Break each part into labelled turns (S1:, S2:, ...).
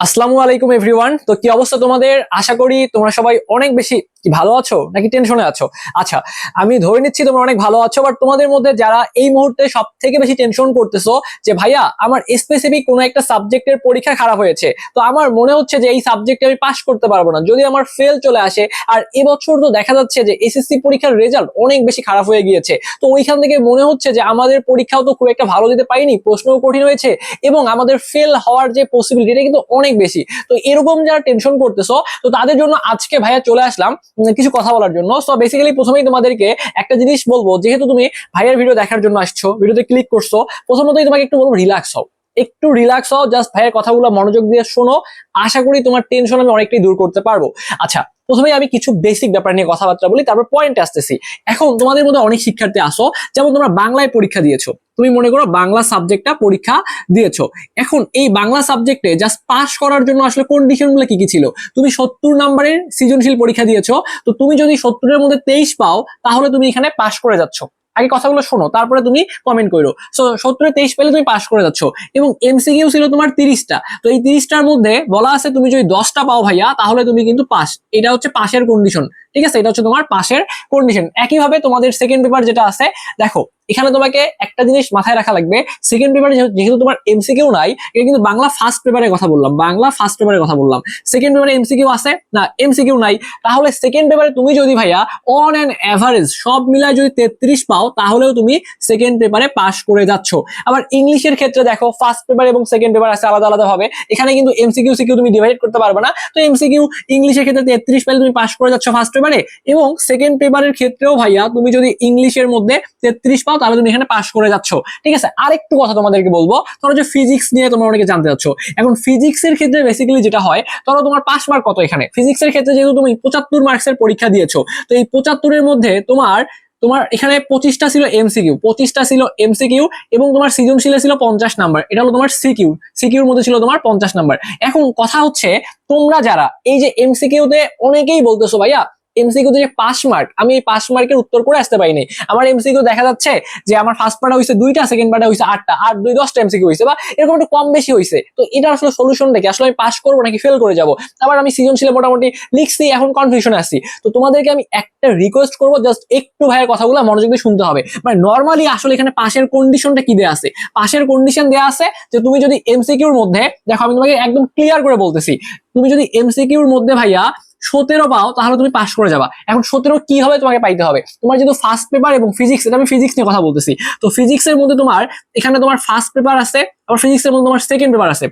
S1: আসসালামু আলাইকুম এভরিওয়ান তো কি অবস্থা তোমাদের? আশা করি তোমরা সবাই অনেক বেশি কি ভালো আছো নাকি টেনশনে আছো? আচ্ছা আমি ধরে নিচ্ছি তোমরা অনেক ভালো আছো বাট তোমাদের মধ্যে যারা এই মুহূর্তে সব থেকে বেশি টেনশন করতেছো যে, ভাইয়া, আমার স্পেসিফিক কোনো একটা সাবজেক্টের পরীক্ষা খারাপ হয়েছে, তো আমার মনে হচ্ছে যে, এই সাবজেক্টে আমি পাশ করতে পারব না। যদি আমার ফেল চলে আসে, আর এবছর তো দেখা যাচ্ছে যে এসএসসি পরীক্ষার রেজাল্ট অনেক বেশি খারাপ হয়ে গিয়েছে, তো ওইখান থেকে মনে হচ্ছে যে, আমাদের পরীক্ষাও তো খুব একটা ভালো দিতে পারিনি, প্রশ্নও কঠিন হয়েছে, এবং আমাদের ফেল হওয়ার যে পসিবিলিটি এটা কিন্তু অনেক বেশি। তো এরকম যারা টেনশন করতেছো, তো তাদের জন্য আজকে ভাইয়া চলে আসলাম কিছু কথা বলার জন্য। সো বেসিক্যালি প্রথমেই তোমাদেরকে একটা জিনিস বলব, যেহেতু তুমি ভাইয়ের ভিডিও দেখার জন্য আসছো ভিডিওতে ক্লিক করছ, প্রথমতই তোমাকে একটু বলব রিল্যাক্স হও। একটু রিল্যাক্স হও জাস্ট ভাইয়ের কথাগুলো মনোযোগ দিয়ে শোনো। আশা করি তোমার টেনশন আমি অনেকটাই দূর করতে পারব। আচ্ছা প্রথমে আমি কিছু বেসিক ব্যাপার নিয়ে কথাবার্তা বলি, তারপর পয়েন্ট আসতেছি। এখন তোমাদের মধ্যে অনেক শিক্ষার্থী আসো, যেমন তোমরা বাংলায় পরীক্ষা দিয়েছ। তুমি মনে করো বাংলা সাবজেক্টটা পরীক্ষা দিয়েছ। এখন এই বাংলা সাবজেক্টে জাস্ট পাস করার জন্য আসলে কন্ডিশনগুলো কি কি ছিল? তুমি সত্তর নাম্বারের সৃজনশীল পরীক্ষা দিয়েছ, তো তুমি যদি সত্তরের মধ্যে তেইশ পাও, তাহলে তুমি এখানে পাস করে যাচ্ছ। আগে কথাগুলো শোনো, তারপরে তুমি কমেন্ট করো। সো সত্তরে তেইশ পেলে তুমি পাস করে যাচ্ছ। এবং এমসিকিউ ছিল তোমার তিরিশটা। তো এই তিরিশটার মধ্যে বলা আছে তুমি যদি দশটা পাও ভাইয়া, তাহলে তুমি কিন্তু পাস এটা হচ্ছে পাশের কন্ডিশন ঠিক আছে? এটা হচ্ছে তোমার পাশের কন্ডিশন একইভাবে তোমাদের সেকেন্ড পেপার যেটা আছে, দেখো, এখানে তোমাকে একটা জিনিস মাথায় রাখা লাগবে। সেকেন্ড পেপারে যেহেতু তোমার এমসিকিউ নাই, এটা কিন্তু বাংলা ফার্স্ট পেপারের কথা বললাম, বাংলা ফার্স্ট পেপারের কথা বললাম। সেকেন্ড পেপারে এমসিকিউ আছে? না এমসিকিউ নাই। তাহলে সেকেন্ড পেপারে তুমি যদি ভাইয়া অন অ্যান অ্যাভারেজ সব মিলায় যদি তেত্রিশ পাও, তাহলেও তুমি সেকেন্ড পেপারে পাস করে যাচ্ছ। আবার ইংলিশের ক্ষেত্রে দেখো ফার্স্ট পেপার এবং সেকেন্ড পেপার আছে আলাদা আলাদা ভাবে। এখানে কিন্তু এমসি এমসিকিউ সিকিউ তুমি ডিভাইড করতে পারবে না। তো এমসিকিউ ইংলিশের ক্ষেত্রে তেত্রিশ পেলে তুমি পাস করে যাচ্ছ ফার্স্ট পেপারে এবং সেকেন্ড পেপারের ক্ষেত্রেও ভাইয়া, তুমি যদি ইংলিশের মধ্যে তেত্রিশ পাও, তাহলে তুমি এখানে পাস করে যাচ্ছ। ঠিক আছে? আরেকটু কথা তোমাদেরকে বলব। ধরো যে ফিজিক্স নিয়ে তোমরা অনেকে জানতে চাচ্ছ। এখন ফিজিক্স এর ক্ষেত্রে বেসিক্যালি যেটা হয়, ধরো তোমার পাস মার্ক কত এখানে? ফিজিক্স এর ক্ষেত্রে যেহেতু তুমি পঁচাত্তর মার্কসের পরীক্ষা দিয়েছ, তো এই পঁচাত্তরের মধ্যে তোমার তোমার এখানে পঁচিশটা ছিল এমসিকিউ পঁচিশটা ছিল এমসিকিউ এবং তোমার সৃজনশীলে ছিল পঞ্চাশ নাম্বার এটা হলো তোমার সিকিউ সিকিউর মধ্যে ছিল তোমার পঞ্চাশ নাম্বার এখন কথা হচ্ছে, তোমরা যারা, এই যে এমসিকিউতে অনেকেই বলতেছো ভাইয়া এমসিকিউ যে পাস মার্ক আমি এই পাস মার্কের উত্তর করে আসতে পারিনি। আমার এমসিকিউ দেখা যাচ্ছে যে আমার ফার্স্ট পার্টে হয়েছে দুইটা সেকেন্ড পার্টে হয়েছে আটটা, আর দুই দশটা এমসিকিউ হয়েছে বা এরকম একটু কম বেশি হয়েছে তো এটা আসলে সলিউশনটা কি আসলে আমি পাস করব নাকি ফেল করে যাব? আবার আমি সৃজনশীলে মোটামুটি লিখছি, এখন কনফিউশনে আছি। তো তোমাদেরকে আমি একটা রিকোয়েস্ট করব জাস্ট একটু ভাইয়ের কথাগুলো মনোযোগ দিয়ে শুনতে হবে। মানে নর্মালি আসলে এখানে পাশের কন্ডিশনটা কি দেয়া আছে? পাশের কন্ডিশন দেয়া আছে যে তুমি যদি এমসিকিউর মধ্যে, দেখো আমি তোমাকে একদম ক্লিয়ার করে বলতেছি, তুমি যদি এমসিকিউর মধ্যে ভাইয়া সতেরো পাও, তাহলে তুমি পাস করে যাবা। এখন সতেরো কি হবে তোমাকে পাইতে হবে। তোমার যেহেতু ফার্স্ট পেপার এবং ফিজিক্স এটা আমি ফিজিক্স নিয়ে কথা বলতেছি। তো ফিজিক্স এর মধ্যে তোমার, এখানে তোমার ফার্স্ট পেপার আছে, আবার ফিজিক্স এর মধ্যে তোমার সেকেন্ড পেপার আছে।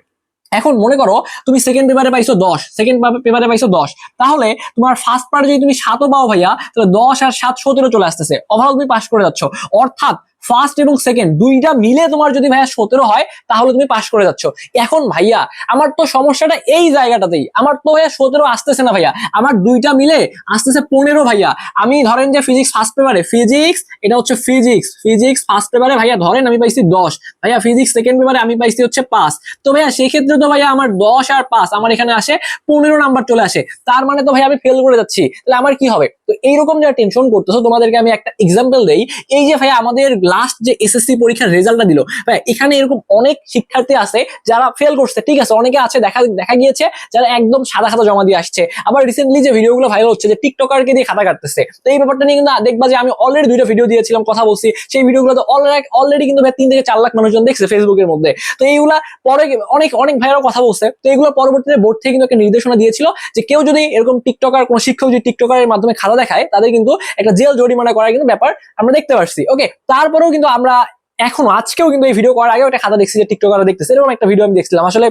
S1: এখন মনে করো, তুমি সেকেন্ড পেপারে পাইছো দশ সেকেন্ড পেপারে পাইছো দশ। তাহলে তোমার ফার্স্ট পার্ট যদি তুমি সাতও পাও ভাইয়া, তাহলে দশ আর সাত সতেরো চলে আসতেছে। ওভারঅল তুমি পাস করে যাচ্ছ। অর্থাৎ ফার্স্ট এবং সেকেন্ড দুইটা মিলে তোমার যদি ভাইয়া সতেরো হয়, তাহলে তুমি পাস করে যাচ্ছ। এখন ভাইয়া, আমার তো সমস্যাটা এই জায়গাটাতেই। আমার তো ভাইয়া সতেরো আসতেছে না ভাইয়া। আমার দুইটা মিলে আসতেছে পনেরো ভাইয়া। আমি ধরেন যে ফিজিক্স ফার্স্ট পেপারে ফিজিক্স এটা হচ্ছে ফিজিক্স ফিজিক্স ফার্স্ট পেপারে ভাইয়া ধরেন আমি পাইছি দশ। ভাইয়া ফিজিক্স সেকেন্ড পেপারে আমি পাইছি হচ্ছে পাঁচ। তো ভাইয়া সেক্ষেত্রে তো ভাইয়া আমার দশ আর পাঁচ, আমার এখানে আসে পনেরো নাম্বার চলে আসে। তার মানে তো ভাইয়া আমি ফেল করে যাচ্ছি। তাহলে আমার কি হবে? তো এইরকম যারা টেনশন করতেছো, তোমাদেরকে আমি একটা এক্সাম্পল দেই। এই যে ভাইয়া আমাদের লাস্ট যে এসএসসি পরীক্ষার রেজাল্টটা দিল। ভাই, এখানে এরকম অনেক শিক্ষার্থী আছে যারা ফেল করছে, ঠিক আছে? অনেকে আছে, দেখা দেখা গিয়েছে যারা একদম সাদা খাতা জমা দিয়ে আসছে। আবার রিসেন্টলি যে ভিডিওগুলো ভাইরাল হচ্ছে যে টিকটকারকে দিয়ে খাতা কাটতেছে। তো এই ব্যাপারটা নিয়ে কিন্তু দেখবা যে আমি অলরেডি দুইটা ভিডিও দিয়েছিলাম, কথা বলছি। সেই ভিডিওগুলো তো অলরেডি কিন্তু ভাই তিন থেকে চার লাখ মানুষজন দেখছে ফেসবুকের মধ্যে। তো এইগুলা পরে অনেক অনেক ভাইরাও কথা বলছে। তো এইগুলো পরবর্তীতে বোর্ড থেকে কিন্তু একটা নির্দেশনা দিয়েছিল যে কেউ যদি এরকম টিকটকার, কোনো শিক্ষক যদি টিকটকারের মাধ্যমে খাতা দেখায়, তাদের কিন্তু একটা জেল জরিমানা করার কিন্তু ব্যাপার আমরা দেখতে পাচ্ছি ওকে তারপরেও কিন্তু আমরা এখন, আজকেও কিন্তু এই ভিডিও করার আগে একটা খাতা দেখছি যে টিকটকাররা দেখতেছে, এরকম একটা ভিডিও আমি দেখছিলাম। আসলে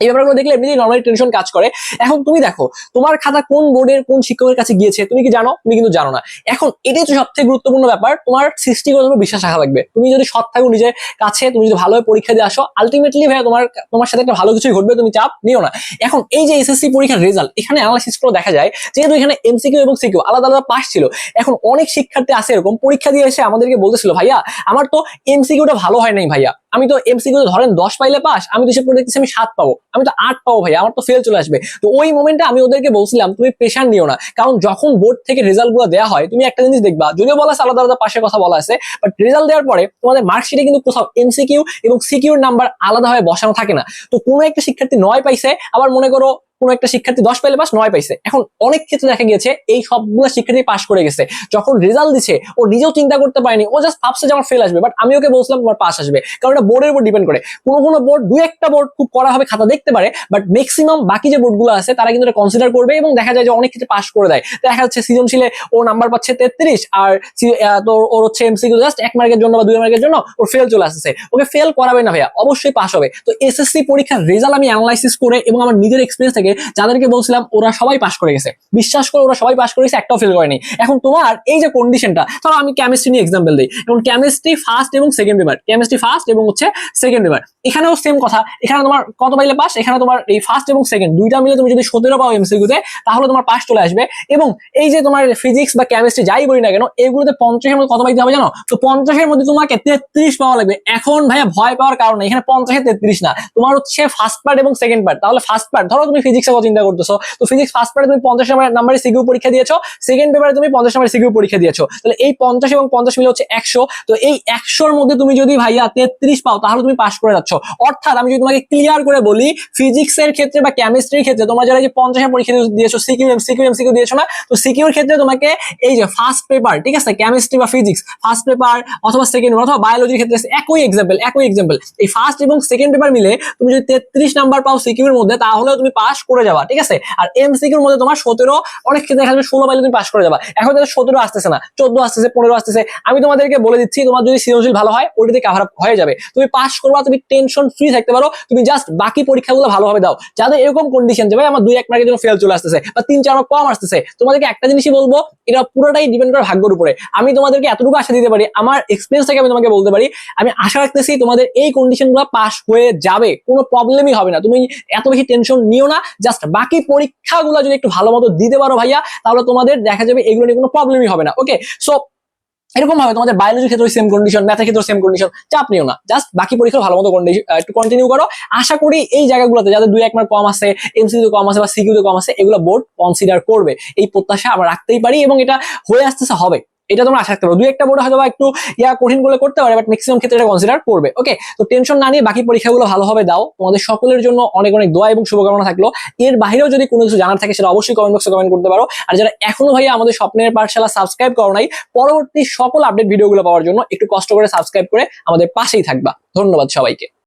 S1: এই ব্যাপারগুলো দেখলে এমনি নর্মালি টেনশন কাজ করে। এখন তুমি দেখো, তোমার খাতা কোন বোর্ডের কোন শিক্ষকের কাছে গিয়েছে, তুমি কি জানো? তুমি কিন্তু জানো না। এখন এটাই তো সবথেকে গুরুত্বপূর্ণ ব্যাপার, তোমার সৃষ্টিগত বিশ্বাস রাখা লাগবে। তুমি যদি সৎ থাকো নিজের কাছে, তুমি যদি ভালোভাবে পরীক্ষা দিয়ে আসো আলটিমেটলি ভাইয়া তোমার তোমার সাথে একটা ভালো কিছুই ঘটবে, তুমি চাপ নিও না। এখন এই যে এসএসসি পরীক্ষার রেজাল্ট এখানে অ্যানালাইসিস করে দেখা যায়, যেহেতু এখানে এমসিকিউ এবং সিকিউ আলাদা আলাদা পাস ছিল, এখন অনেক শিক্ষার্থী আছে এরকম, পরীক্ষা দিয়ে এসে আমাদেরকে বলতেছিল, ভাইয়া, আমার তো এমসিকিউটা ভালো হয় নাই ভাইয়া। আমি তো এমসিকিউ ধরেন দশ পাইলে পাস আমি তো সে পড়ে দেখতেছি আমি সাত পাবো। আমি তো আট পাবো ভাই, আমার তো ফেল চলে আসবে। তো ওই মোমেন্টে আমি ওদেরকে বলছিলাম, তুমি প্রেশার নিও না। কারণ যখন বোর্ড থেকে রেজাল্টগুলো দেওয়া হয়, তুমি একটা জিনিস দেখবা, যদিও বলা আছে আলাদা আলাদা পাশে কথা বলা আছে বাট রেজাল্ট দেওয়ার পরে তোমাদের মার্কশিটে কিন্তু কোথাও এমসিকিউ এবং সিকিউর নাম্বার আলাদাভাবে বসানো থাকে না। তো কোনো একটা শিক্ষার্থী নয় পাইছে, আবার মনে করো কোনো একটা শিক্ষার্থী দশ পাইলে পাস, নয় পাইছে। এখন অনেক ক্ষেত্রে দেখা গিয়েছে, এই সবগুলো শিক্ষার্থী পাস করে গেছে। যখন রেজাল্ট দিছে, ও নিজেও চিন্তা করতে পারেনি, ও জাস্ট ভাবছে যে আমার ফেল আসবে বাট আমি ওকে বলছিলাম তোমার পাস আসবে। কারণ এটা বোর্ডের উপর ডিপেন্ড করে। কোনো কোনো বোর্ড দু একটা বোর্ড খুব করা হবে খাতা দেখতে পারে বাট ম্যাক্সিমাম বাকি যে বোর্ডগুলো আছে, তারা কিন্তু কনসিডার করবে এবং দেখা যায় যে অনেক ক্ষেত্রে পাস করে দেয়। দেখা যাচ্ছে সৃজনশীলে ও নাম্বার পাচ্ছে তেত্রিশ, আর তোর, ওর হচ্ছে এমসিকিউ জাস্ট এক মার্কের জন্য বা দুই মার্কের জন্য ওর ফেল চলে আসছে। ওকে ফেল করাবে না ভাইয়া, অবশ্যই পাস হবে। তো এসএসসি পরীক্ষার রেজাল্ট আমি অ্যানালাইসিস করে এবং আমার নিজের এক্সপিরিয়েন্স থেকে যাদেরকে বলছিলাম ওরা সবাই পাস করে গেছে। বিশ্বাস করে, ওরা সবাই পাস করেছে একটাও ফেল করেনি। এখন তোমার এই যে কন্ডিশনটা ধরো আমি কেমিস্ট্রি নিয়ে এক্সাম্পল দিই। এবং কেমিস্ট্রি ফার্স্ট এবং সেকেন্ড পেপার কেমিস্ট্রি ফার্স্ট এবং হচ্ছে সেকেন্ড পেপার এখানেও সেম কথা, এখানে তোমার কত পাইলে পাস এখানে তোমার এই ফার্স্ট এবং সেকেন্ড দুইটা মিলে তুমি যদি সতেরো পাও এমসিকিউতে তাহলে তোমার পাস চলে আসবে। এবং এই যে তোমার ফিজিক্স বা কেমিস্ট্রি যাই বলি না কেন, এগুলোতে পঞ্চাশের মধ্যে কত পাইতে হবে জানো? তো পঞ্চাশের মধ্যে তোমাকে তেত্রিশ পাওয়া লাগবে। এখন ভাইয়া ভয় পাওয়ার কারণ এখানে পঞ্চাশে তেত্রিশ না। তোমার হচ্ছে ফার্স্ট পার্ট এবং সেকেন্ড পার্ট তাহলে ফার্স্ট পার্ট ধরো তুমি ফিজিক্সের কথা চিন্তা করতেছো। তো ফিজিক্স ফার্স্ট পার্টে তুমি পঞ্চাশ নাম্বারের সিকিউ পরীক্ষা দিয়েছ সেকেন্ড পেপারে তুমি পঞ্চাশ নাম্বারের সিকিউ পরীক্ষা দিয়েছ। তাহলে এই পঞ্চাশ এবং পঞ্চাশ মিলে হচ্ছে একশো। তো এই একশোর মধ্যে তুমি যদি ভাইয়া তেত্রিশ পাও, তাহলে তুমি পাস করে যাচ্ছ। অর্থাৎ আমি যদি তোমাকে ক্লিয়ার করে বলি ফিজিক্স এর ক্ষেত্রে বা কেমিস্ট্রির ক্ষেত্রে তোমরা যারা যে পঞ্চাশের পরীক্ষা দিয়েছ সিকিউ সিকিউ এমসিকিউ দিয়েছ না, তো সিকিউর ক্ষেত্রে তোমাকে এই যে ফার্স্ট পেপার ঠিক আছে কেমিস্ট্রি বা ফিজিক্স ফার্স্ট পেপার অথবা সেকেন্ড অথবা বায়োলজির ক্ষেত্রে একই এক্সাম্পল একই এক্সাম্পল এই ফার্স্ট এবং সেকেন্ড পেপার মিলে তুমি যদি তেত্রিশ নাম্বার পাও সিকিউর মধ্যে তাহলে তুমি পাস করে যাবা, ঠিক আছে? আর এমসিকিউর মধ্যে তোমার সতেরো, অনেক ক্ষেত্রে দেখা যাবে ষোলো পাইলে তুমি পাস করে যাবা। এখন তাদের সতেরো আসতেছে না, চোদ্দ আসতেছে, পনেরো আসতেছে। আমি তোমাদেরকে বলে দিচ্ছি, তোমার যদি সৃজনশীল ভালো হয়, ওইটাতে কাভার হয়ে যাবে। তুমি পাস করবা, তুমি টেনশন ফ্রি থাকতে পারো, তুমি জাস্ট বাকি পরীক্ষাগুলো ভালোভাবে দাও। যাদের এরকম কন্ডিশন যে ভাই আমার দুই এক মার্কের জন্য ফেল চলে আসতেছে, বা তিন চার কম আসতেছে, তোমাদেরকে একটা জিনিসই বলব এটা পুরোটাই ডিপেন্ড করে ভাগ্যের উপরে। আমি তোমাদেরকে এতটুকু আশা দিতে পারি, আমার এক্সপিরিয়েন্স থেকে আমি তোমাকে বলতে পারি, আমি আশা রাখতেছি তোমাদের এই কন্ডিশনগুলো পাস হয়ে যাবে, কোনো প্রবলেমই হবে না। তুমি এত বেশি টেনশন নিও না জাস্ট বাকি পরীক্ষাগুলো যদি একটু ভালো মতো দিতে পারো ভাইয়া, তাহলে তোমাদের দেখা যাবে এগুলো নিয়ে কোনো প্রবলেমই হবে না ওকে সো এরকম ভাবে তোমাদের বায়োলজির ক্ষেত্রে সেম কন্ডিশন ম্যাথের ক্ষেত্রে সেম কন্ডিশন চাপ নিও না। জাস্ট বাকি পরীক্ষা ভালো মতো একটু কন্টিনিউ করো। আশা করি এই জায়গাগুলোতে যাদের দুই এক মার্ক কম আছে এমসিকিউ কম আছে বা সিকিউ কম আছে, এগুলো বোর্ড কনসিডার করবে। এই প্রত্যাশা আমরা রাখতেই পারি এবং এটা হয়ে আসতেছে হবে। এটা তোমরা আশা রাখতে পারো। দুই একটা বোর্ড হয়তো একটু ইয়া কঠিন বলে করতে পারে বাট ম্যাক্সিমাম ক্ষেত্রে এটা কনসিডার করবে। ওকে তো টেনশন না নিয়ে বাকি পরীক্ষাগুলো ভালোভাবে দাও। তোমাদের সকলের জন্য অনেক অনেক দোয়া এবং শুভকামনা থাকল। এর বাইরেও যদি কোনো কিছু জানার থাকে, সেটা অবশ্যই কমেন্ট বক্সে কমেন্ট করতে পারো। আর যারা এখনও ভাইয়া আমাদের স্বপ্নের পাঠশালা সাবস্ক্রাইব করো নাই, পরবর্তী সকল আপডেট ভিডিওগুলো পাওয়ার জন্য একটু কষ্ট করে সাবস্ক্রাইব করে আমাদের পাশেই থাকবা। ধন্যবাদ সবাইকে।